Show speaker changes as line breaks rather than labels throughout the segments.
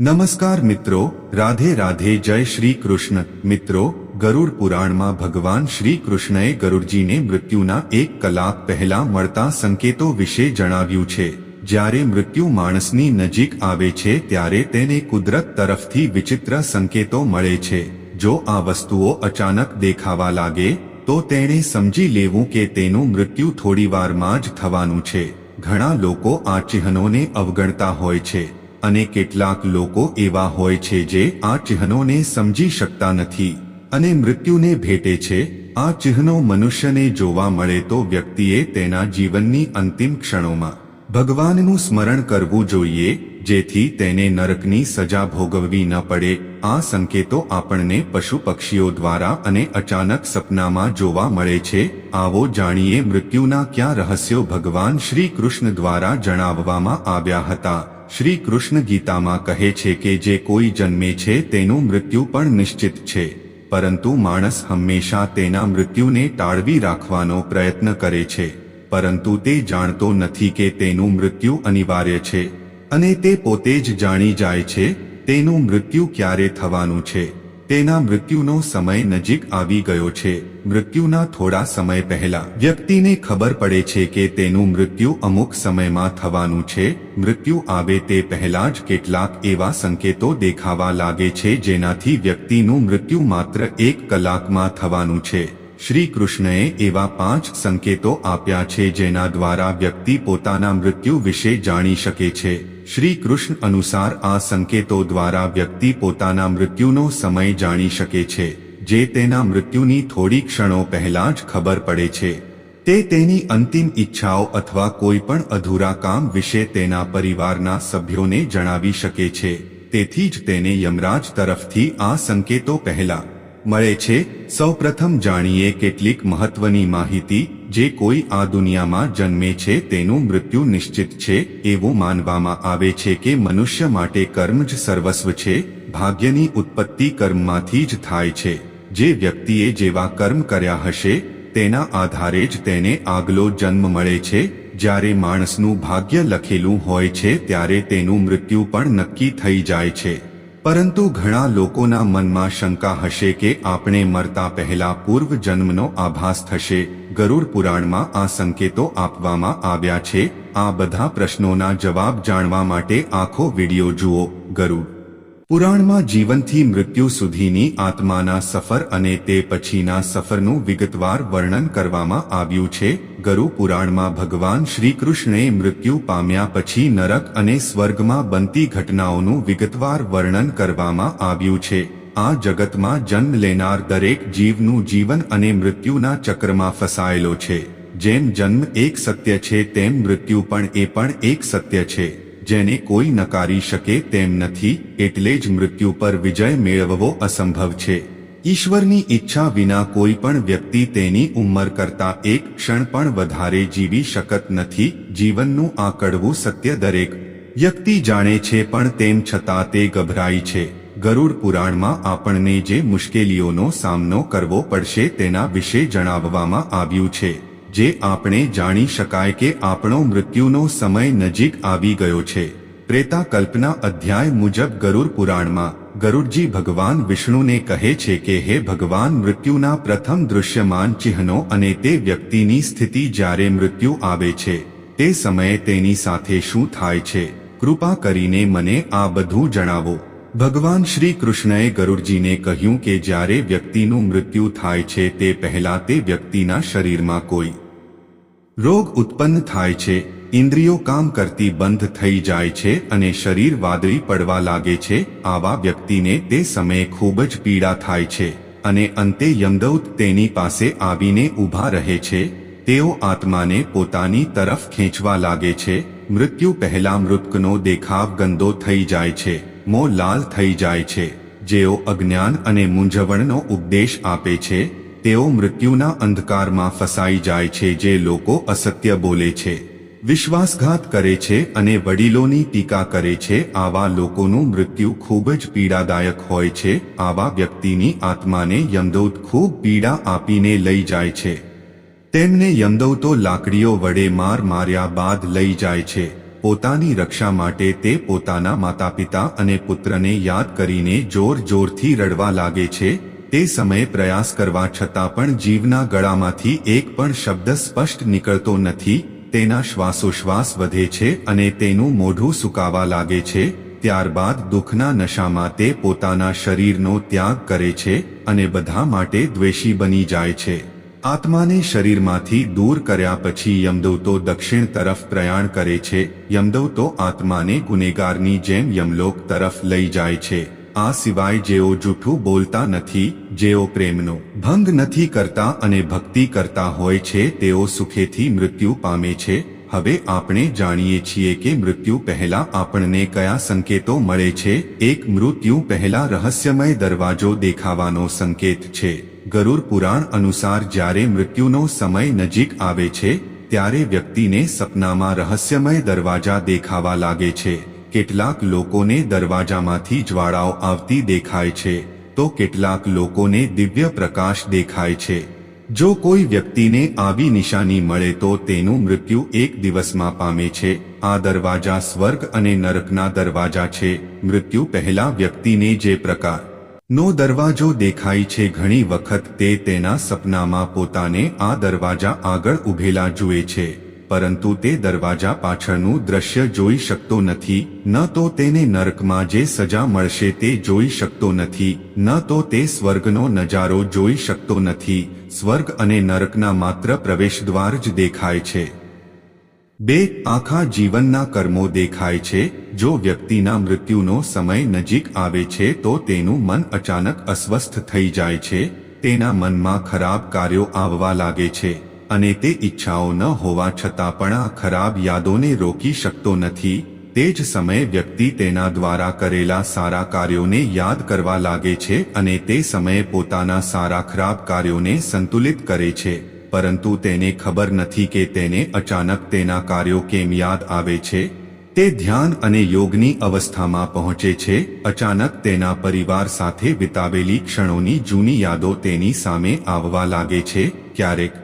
નમસ્કાર મિત્રો, રાધે રાધે જય શ્રી કૃષ્ણ. મિત્રો, ગરુડ પુરાણમાં ભગવાન શ્રી કૃષ્ણએ ગરુડજીને મૃત્યુના એક કલાક પહેલા મળતા સંકેતો વિશે જણાવ્યું છે. જ્યારે મૃત્યુ માણસની નજીક આવે છે ત્યારે તેને કુદરત તરફથી વિચિત્ર સંકેતો મળે છે. જો આ વસ્તુઓ અચાનક દેખાવા લાગે, તો તેણે સમજી લેવું કે તેનું મૃત્યુ થોડીવારમાં જ થવાનું છે. ઘણા લોકો આ ચિહ્નોને અવગણતા હોય છે. અને કેટલાક લોકો એવા હોય છે જે આ ચિહ્નોને સમજી શકતા નથી અને મૃત્યુને ભેટે છે. આ ચિહ્નો મનુષ્યને જોવા મળે તો વ્યક્તિએ તેના જીવનની અંતિમ ક્ષણોમાં ભગવાનનું સ્મરણ કરવું જોઈએ, જેથી તેને નરકની સજા ભોગવવી ન પડે. આ સંકેતો આપણને પશુ પક્ષીઓ દ્વારા અને અચાનક સપનામાં જોવા મળે છે. આવો જાણીએ મૃત્યુના ક્યાં રહસ્યો ભગવાન શ્રી કૃષ્ણ દ્વારા જણાવવામાં આવ્યા હતા. શ્રી કૃષ્ણ ગીતામાં કહે છે કે જે કોઈ જન્મે છે તેનું મૃત્યુ પણ નિશ્ચિત છે, પરંતુ માણસ હંમેશા તેના મૃત્યુને ટાળવી રાખવાનો પ્રયત્ન કરે છે, પરંતુ તે જાણતો નથી કે તેનું મૃત્યુ અનિવાર્ય છે, અને તે પોતે જ જાણી જાય છે તેનું મૃત્યુ ક્યારે થવાનું છે. તેના મૃત્યુનો સમય નજીક આવી ગયો છે. મૃત્યુના થોડા સમય પહેલા વ્યક્તિને ખબર પડે છે કે તેનું મૃત્યુ અમુક સમયમાં થવાનું છે. મૃત્યુ આવે તે પહેલા જ કેટલાક એવા સંકેતો દેખાવા લાગે છે જેનાથી વ્યક્તિનું મૃત્યુ માત્ર એક કલાકમાં થવાનું છે. શ્રી કૃષ્ણએ એવા પાંચ સંકેતો આપ્યા છે જેના દ્વારા વ્યક્તિ પોતાના મૃત્યુ વિશે જાણી શકે છે. શ્રી કૃષ્ણ અનુસાર આ સંકેતો દ્વારા વ્યક્તિ પોતાના મૃત્યુનો સમય જાણી શકે છે, જે તેના મૃત્યુની થોડી ક્ષણો પહેલા જ ખબર પડે છે. તે તેની અંતિમ ઈચ્છાઓ અથવા કોઈ પણ અધૂરા કામ વિશે તેના પરિવારના સભ્યોને જણાવી શકે છે. તેથી જ તેને યમરાજ તરફથી આ સંકેતો પહેલા મળે છે. સૌપ્રથમ જાણીએ કેટલીક મહત્વની માહિતી જે કોઈ આ દુનિયામાં જન્મે છે તેનું મૃત્યુ નિશ્ચિત છે એવું માનવામાં આવે છે કે મનુષ્ય માટે કર્મ જ સર્વસ્વ છે. ભાગ્યની ઉત્પત્તિ કર્મમાંથી જ થાય છે. જે વ્યક્તિએ જેવા કર્મ કર્યા હશે, તેના આધારે જ તેને આગલો જન્મ મળે છે. જ્યારે માણસનું ભાગ્ય લખેલું હોય છે, ત્યારે તેનું મૃત્યુ પણ નક્કી થઈ જાય છે. પરંતુ ઘણા લોકોના મનમાં શંકા હશે કે આપણે મરતા પહેલા પૂર્વ જન્મનો આભાસ થશે. ગરુડ પુરાણમાં આ સંકેતો આપવામાં આવ્યા છે. આ બધા પ્રશ્નોના જવાબ જાણવા માટે આખો વિડિયો જુઓ, ગરુડ. પુરાણમાં જીવનથી મૃત્યુ સુધીની આત્માના સફર અને તે પછીના સફરનું વિગતવાર વર્ણન કરવામાં આવ્યું છે. ગરુ પુરાણમાં ભગવાન શ્રીકૃષ્ણે મૃત્યુ પામ્યા પછી નરક અને સ્વર્ગમાં બનતી ઘટનાઓનું વિગતવાર વર્ણન કરવામાં આવ્યું છે. આ જગતમાં જન્મ લેનાર દરેક જીવનું જીવન અને મૃત્યુના ચક્રમાં ફસાયેલો છે. જેમ જન્મ એક સત્ય છે, તેમ મૃત્યુ પણ એ પણ એક સત્ય છે. જેને કોઈ નકારી શકે તેમ નથી, એટલે જ મૃત્યુ પર વિજય મેળવવો અસંભવ છે. ઈશ્વરની ઈચ્છા વિના કોઈ પણ વ્યક્તિ તેની ઉંમર કરતા એક ક્ષણ પણ વધારે જીવી શકત નથી, જીવનનું આ કડવું સત્ય દરેક વ્યક્તિ જાણે છે પણ તેમ છતાં તે ગભરાય છે. ગરુડ પુરાણમાં આપણને જે મુશ્કેલીઓનો સામનો કરવો પડશે તેના વિશે જણાવવામાં આવ્યું છે. જે આપણે જાણી શકાય કે આપણો મૃત્યુનો સમય નજીક આવી ગયો છે. પ્રેતા કલ્પના અધ્યાય મુજબ ગરુડ પુરાણમાં, ગરુડજી ભગવાન વિષ્ણુને કહે છે કે, હે ભગવાન, મૃત્યુના પ્રથમ દૃશ્યમાન ચિહ્નો અને તે વ્યક્તિની સ્થિતિ જ્યારે મૃત્યુ આવે છે, તે સમયે તેની સાથે શું થાય છે? કૃપા કરીને મને આ બધું જણાવો. ભગવાન શ્રી કૃષ્ણએ ગરુડજીને કહ્યું કે, જ્યારે વ્યક્તિનું મૃત્યુ થાય છે, તે પહેલા તે વ્યક્તિના શરીરમાં કોઈ રોગ ઉત્પન્ન થાય છે, ઇન્દ્રિયો કામ કરતી બંધ થઈ જાય છે અને શરીર વાદળી પડવા લાગે છે, આવા વ્યક્તિને તે સમયે ખૂબ જ પીડા થાય છે અને અંતે યમદૌત તેની પાસે આવીને ઊભા રહે છે. તેઓ આત્માને પોતાની તરફ ખેંચવા લાગે છે. મૃત્યુ પહેલા મૃતકનો દેખાવ ગંદો થઈ જાય છે, મોં લાલ થઈ જાય છે. જેઓ અજ્ઞાન અને મૂંઝવણનો ઉપદેશ આપે છે તેઓ મૃત્યુના અંધકારમાં ફસાઈ જાય છે જે લોકો અસત્ય બોલે છે. વિશ્વાસઘાત કરે છે અને વડીલોની ટીકા કરે છે. આવા લોકોનું મૃત્યુ ખૂબ જ પીડાદાયક હોય છે. આવા વ્યક્તિની આત્માને યમદૌત ખૂબ પીડા આપીને લઈ જાય છે. તેમને યમદૌતો લાકડીઓ વડે માર માર્યા બાદ લઈ જાય છે. પોતાની રક્ષા માટે તે પોતાના માતાપિતા અને પુત્રને યાદ કરીને જોર જોરથી રડવા લાગે છે. તે સમયે પ્રયાસ કરવા છતાં પણ જીવના ગળામાંથી એક પણ શબ્દ સ્પષ્ટ નીકળતો નથી, તેના શ્વાસોશ્વાસ વધે છે અને તેનું મોઢું સુકાવા લાગે છે, ત્યારબાદ દુઃખના નશામાં તે પોતાના શરીરનો ત્યાગ કરે છે અને બધા માટે દ્વેષી બની જાય છે. આત્માને શરીરમાંથી દૂર કર્યા પછી યમદૂતો દક્ષિણ તરફ પ્રયાણ કરે છે યમદૂતો આત્માને ગુનેગારની જેમ યમલોક તરફ લઈ જાય છે. આ સિવાય જેઓ જૂઠું બોલતા નથી, જેઓ પ્રેમનો ભંગ નથી કરતા અને ભક્તિ કરતા હોય છે, તેઓ સુખેથી મૃત્યુ પામે છે. હવે આપણે જાણીએ છીએ કે મૃત્યુ પહેલા આપણને કયા સંકેતો મળે છે. એક મૃત્યુ પહેલા રહસ્યમય દરવાજો દેખાવાનો સંકેત છે. ગરુર પુરાણ અનુસાર જ્યારે મૃત્યુનો સમય નજીક આવે છે, ત્યારે વ્યક્તિને સપનામાં રહસ્યમય દરવાજા દેખાવા લાગે છે. કેટલાક લોકોને દરવાજામાંથી જ્વાળાઓ આવતી દેખાય છે, તો કેટલાક લોકોને દિવ્ય પ્રકાશ દેખાય છે. જો કોઈ વ્યક્તિને આવી નિશાની મળે તો તેનું મૃત્યુ એક દિવસમાં પામે છે. આ દરવાજા સ્વર્ગ અને નરકના દરવાજા છે. મૃત્યુ પહેલા વ્યક્તિને જે પ્રકાર નો દરવાજો દેખાય છે ઘણી વખત તે તેના સપનામાં પોતાને આ દરવાજા આગળ ઉભેલા જુએ છે. પરંતુ તે દરવાજા પાછળનું દ્રશ્ય જોઈ શકતો નથી, ન તો તેને નરકમાં જે સજા મળશે તે જોઈ શકતો નથી, ન તો તે સ્વર્ગનો નજારો જોઈ શકતો નથી, સ્વર્ગ અને નરકના માત્ર પ્રવેશદ્વાર જ દેખાય છે. બે આખા જીવનના કર્મો દેખાય છે, જો વ્યક્તિના મૃત્યુનો સમય નજીક આવે છે તો તેનું મન અચાનક અસ્વસ્થ થઈ જાય છે, તેના મનમાં ખરાબ કાર્યો આવવા લાગે છે. અને તે ઈચ્છાઓ ન હોવા છતાં પણ આ ખરાબ યાદોને રોકી શકતો નથી, તે જ સમયે વ્યક્તિ તેના દ્વારા કરેલા સારા કાર્યોને યાદ કરવા લાગે છે અને તે સમયે પોતાના સારા ખરાબ કાર્યોને સંતુલિત કરે છે, પરંતુ તેને ખબર નથી કે તેને અચાનક તેના કાર્યો કેમ યાદ આવે છે, તે ધ્યાન અને યોગની અવસ્થામાં પહોંચે છે, અચાનક તેના પરિવાર સાથે વિતાવેલી ક્ષણોની જૂની યાદો તેની સામે આવવા લાગે છે, ક્યારેક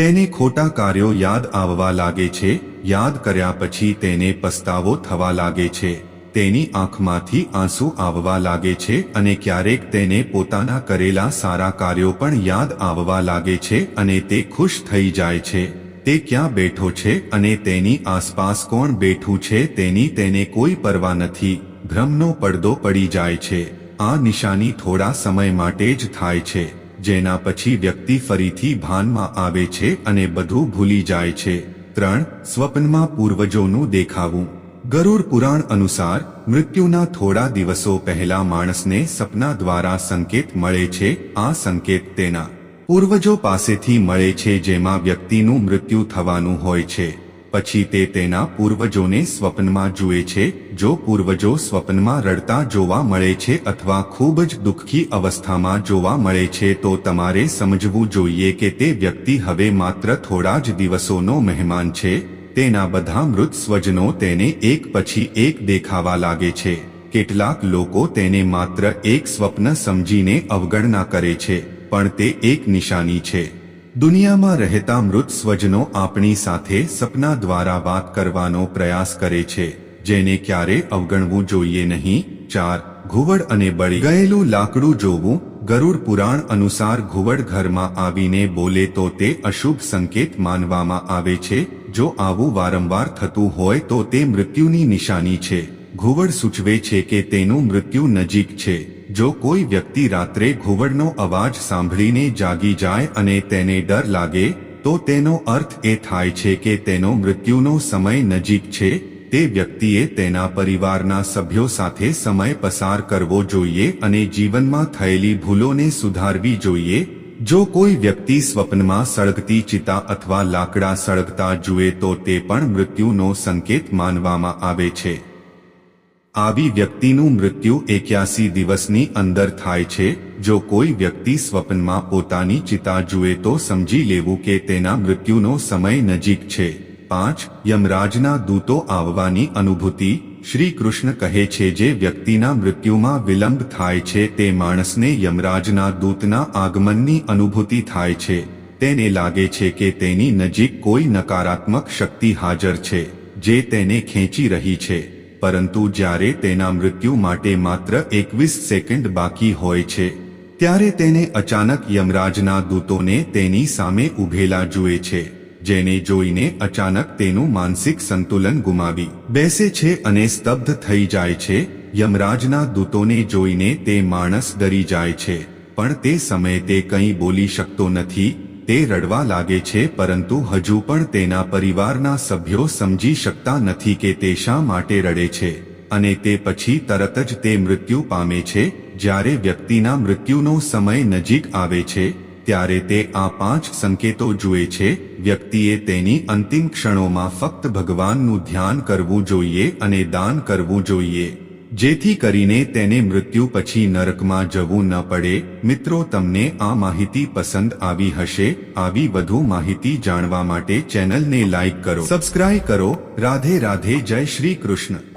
તેને ખોટા કાર્યો યાદ આવવા લાગે છે, યાદ કર્યા પછી તેને પસ્તાવો થવા લાગે છે, તેની આંખમાંથી આંસુ આવવા લાગે છે અને ક્યારેક તેને પોતાના કરેલા સારા કાર્યો પણ યાદ આવવા લાગે છે અને તે ખુશ થઈ જાય છે, તે ક્યાં બેઠો છે અને તેની આસપાસ કોણ બેઠું છે તેની તેને કોઈ પરવા નથી, ભ્રમનો પડદો પડી જાય છે, આ નિશાની થોડા સમય માટે જ થાય છે. જેના પછી વ્યક્તિ ફરીથી ભાનમાં આવે છે અને બધું ભૂલી જાય છે. ત્રણ, સ્વપ્નમાં પૂર્વજોનું દેખાવું. ગરુડ પુરાણ અનુસાર, મૃત્યુના થોડા દિવસો પહેલા માણસને સપના દ્વારા સંકેત મળે છે, આ સંકેત તેના પૂર્વજો પાસેથી મળે છે જેમાં વ્યક્તિનું મૃત્યુ થવાનું હોય છે. પછી તે તેના પૂર્વજોને સ્વપ્નમાં જુએ છે, જો પૂર્વજો સ્વપ્નમાં રડતા જોવા મળે છે અથવા ખૂબ જ દુઃખી અવસ્થામાં જોવા મળે છે, તો તમારે સમજવું જોઈએ કે તે વ્યક્તિ હવે માત્ર થોડા જ દિવસોનો મહેમાન છે, તેના બધા મૃત સ્વજનો તેને એક પછી એક દેખાવા લાગે છે. કેટલાક લોકો તેને માત્ર એક સ્વપ્ન સમજીને અવગણના કરે છે, પણ તે એક નિશાની છે. દુનિયામાં રહેતા મૃત સ્વજનો આપણી સાથે સપના દ્વારા વાત કરવાનો પ્રયાસ કરે છે, જેને ક્યારે અવગણવું જોઈએ નહીં. ચાર, ઘુવડ અને બળી. ગયેલું લાકડું જોવું, ગરુડ પુરાણ અનુસાર ઘુવડ ઘરમાં આવીને બોલે તો તે અશુભ સંકેત માનવામાં આવે છે. જો આવું વારંવાર થતું હોય તો તે મૃત્યુની નિશાની છે. ઘુવડ સૂચવે છે કે તેનું મૃત્યુ નજીક છે. જો કોઈ વ્યક્તિ રાત્રે ઘુવડનો અવાજ સાંભળીને જાગી જાય અને તેને ડર લાગે, તો તેનો અર્થ એ થાય છે કે તેનો મૃત્યુનો સમય નજીક છે, તે વ્યક્તિએ તેના પરિવારના સભ્યો સાથે સમય પસાર કરવો જોઈએ અને જીવનમાં થયેલી ભૂલોને સુધારવી જોઈએ. જો કોઈ વ્યક્તિ સ્વપ્નમાં સળગતી ચિતા અથવા લાકડા સળગતા જુએ તો તે પણ મૃત્યુનો સંકેત માનવામાં આવે છે. આવી વ્યક્તિનું મૃત્યુ એક્યાસી દિવસની અંદર થાય છે, જો કોઈ વ્યક્તિ સ્વપ્નમાં પોતાની ચિતા જુએ તો સમજી લેવું કે તેના મૃત્યુનો સમય નજીક છે. પાંચ, યમરાજના દૂતો આવવાની અનુભૂતિ. શ્રી કૃષ્ણ કહે છે, જે વ્યક્તિના મૃત્યુમાં વિલંબ થાય છે, તે માણસને યમરાજના દૂતના આગમનની અનુભૂતિ થાય છે. તેને લાગે છે કે તેની નજીક કોઈ નકારાત્મક શક્તિ હાજર છે, જે તેને ખેંચી રહી છે. પરંતુ જ્યારે તેના મૃત્યુ માટે માત્ર એકવીસ સેકન્ડ બાકી હોય છે, ત્યારે તેને અચાનક યમરાજના દૂતોને તેની સામે ઉભેલા જુએ છે, જેને જોઈને અચાનક તેનું માનસિક સંતુલન ગુમાવી બેસે છે અને સ્તબ્ધ થઈ જાય છે. યમરાજના દૂતોને જોઈને તે માણસ ડરી જાય છે, પણ તે સમયે તે કંઈ બોલી શકતો નથી. તે રડવા લાગે છે, પરંતુ હજુ પણ તેના પરિવારના સભ્યો સમજી શકતા નથી કે તે શા માટે રડે છે, અને તે પછી તરત જ તે મૃત્યુ પામે છે, જ્યારે વ્યક્તિના મૃત્યુનો સમય નજીક આવે છે, ત્યારે તે આ પાંચ સંકેતો જુએ છે, વ્યક્તિએ તેની અંતિમ ક્ષણોમાં ફક્ત ભગવાનનું ધ્યાન કરવું જોઈએ અને દાન કરવું જોઈએ. જેથી કરીને તેને મૃત્યુ પછી નરકમાં જવું ન પડે. મિત્રો, તમને આ માહિતી પસંદ આવી હશે. આવી વધુ માહિતી જાણવા માટે ચેનલને લાઇક કરો, સબસ્ક્રાઇબ કરો. રાધે રાધે, જય શ્રી કૃષ્ણ.